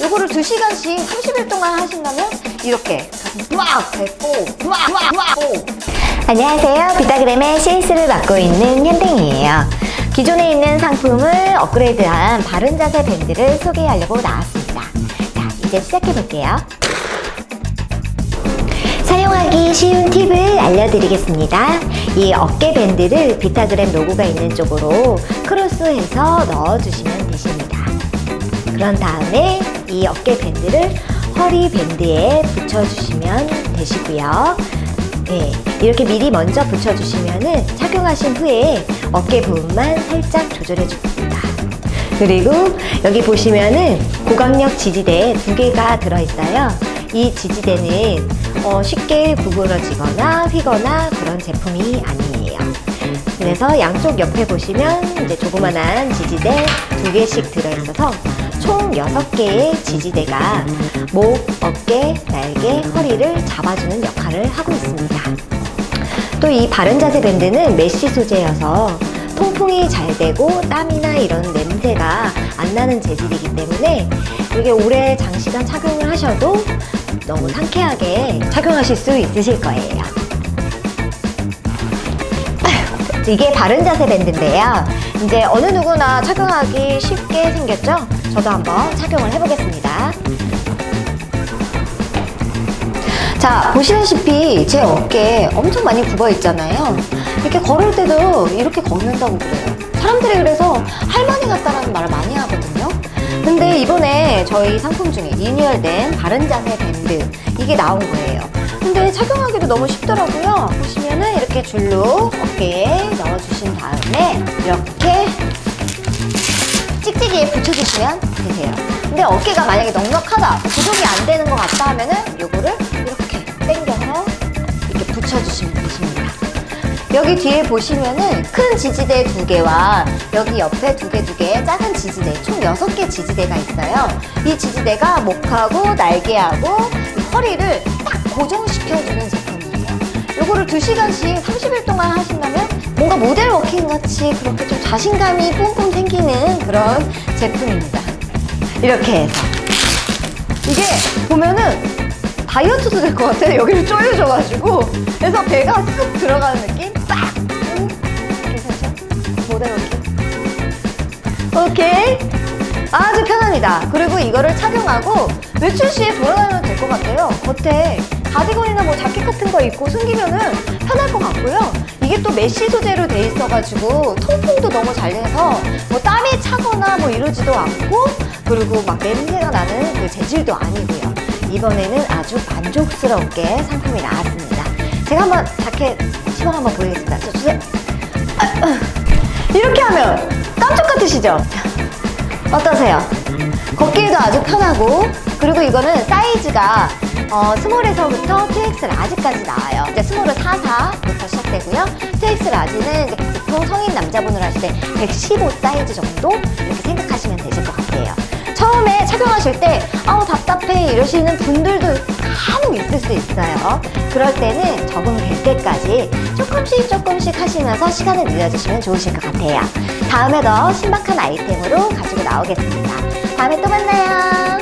요거를 2시간씩 30일 동안 하신다면 이렇게 가슴 꽉 뱉고 꽉, 꽉, 꽉 고. 안녕하세요. 비타그램의 CS를 맡고 있는 현댕이에요. 기존에 있는 상품을 업그레이드한 바른 자세 밴드를 소개하려고 나왔습니다. 자, 이제 시작해 볼게요. 사용하기 쉬운 팁을 알려드리겠습니다. 이 어깨 밴드를 비타그램 로고가 있는 쪽으로 크로스해서 넣어주시면. 그런 다음에 이 어깨 밴드를 허리 밴드에 붙여주시면 되시고요. 네, 이렇게 미리 먼저 붙여주시면은 착용하신 후에 어깨 부분만 살짝 조절해 줍니다. 그리고 여기 보시면은 고강력 지지대 두 개가 들어있어요. 이 지지대는 어, 쉽게 구부러지거나 휘거나 그런 제품이 아니에요. 그래서 양쪽 옆에 보시면 이제 조그만한 지지대 두 개씩 들어있어서 총 6개의 지지대가 목, 어깨, 날개, 허리를 잡아주는 역할을 하고 있습니다. 또 이 바른 자세 밴드는 메쉬 소재여서 통풍이 잘 되고 땀이나 이런 냄새가 안 나는 재질이기 때문에 이게 오래 장시간 착용을 하셔도 너무 상쾌하게 착용하실 수 있으실 거예요. 이게 바른 자세 밴드인데요. 이제 어느 누구나 착용하기 쉽게 생겼죠? 저도 한번 착용을 해보겠습니다. 자, 보시다시피 제 어깨 엄청 많이 굽어 있잖아요. 이렇게 걸을 때도 이렇게 걷는다고 그래요. 사람들이 그래서 할머니 같다라는 말을 많이 하거든요. 근데 이번에 저희 상품 중에 리뉴얼된 바른 자세 밴드 이게 나온 거예요. 근데 착용하기도 너무 쉽더라고요. 보시면은 이렇게 줄로 어깨에 다음에 이렇게 찍찍이에 붙여주시면 되세요. 근데 어깨가 만약에 넉넉하다, 구속이 안 되는 것 같다 하면은 요거를 이렇게 당겨서 이렇게 붙여주시면 되십니다. 여기 뒤에 보시면은 큰 지지대 두 개와 여기 옆에 두 개 두 개 작은 지지대 총 여섯 개 지지대가 있어요. 이 지지대가 목하고 날개하고 이 허리를 딱 고정시켜주는 제품이에 요. 요거를 2시간씩 30일 동안 하신다면 뭔가 모델 워킹 같이 그렇게 좀 자신감이 뿜뿜 생기는 그런 제품입니다. 이렇게 해서 이게 보면은 다이어트도 될 것 같아요. 여기를 조여줘가지고 그래서 배가 쑥 들어가는 느낌? 빡! 음, 괜찮죠? 모델 워킹 오케이 아주 편합니다. 그리고 이거를 착용하고 외출 시에 돌아다니면 될 것 같아요. 겉에 가디건이나 뭐 자켓 같은 거 입고 숨기면은 편할 것 같고요. 이게 또 메쉬 소재로 돼 있어가지고 통풍도 너무 잘 돼서 뭐 땀이 차거나 뭐 이러지도 않고 그리고 막 냄새가 나는 그 재질도 아니고요. 이번에는 아주 만족스럽게 상품이 나왔습니다. 제가 한번 자켓 시범 한번 보여드리겠습니다. 저 주세요. 이렇게 하면 깜짝 같으시죠? 어떠세요? 걷기에도 아주 편하고 그리고 이거는 사이즈가 어, 스몰에서부터 2X 라지까지 나와요. 이제 스몰은 44부터 시작되고요. 2X 라지는 보통 성인 남자분으로 하실 때115 사이즈 정도 이렇게 생각하시면 되실 것 같아요. 처음에 착용하실 때 아우 답답해 이러시는 분들도 간혹 있을 수 있어요. 그럴 때는 적응될 때까지 조금씩 조금씩 하시면서 시간을 늘려주시면 좋으실 것 같아요. 다음에 더 신박한 아이템으로 가지고 나오겠습니다. 다음에 또 만나요.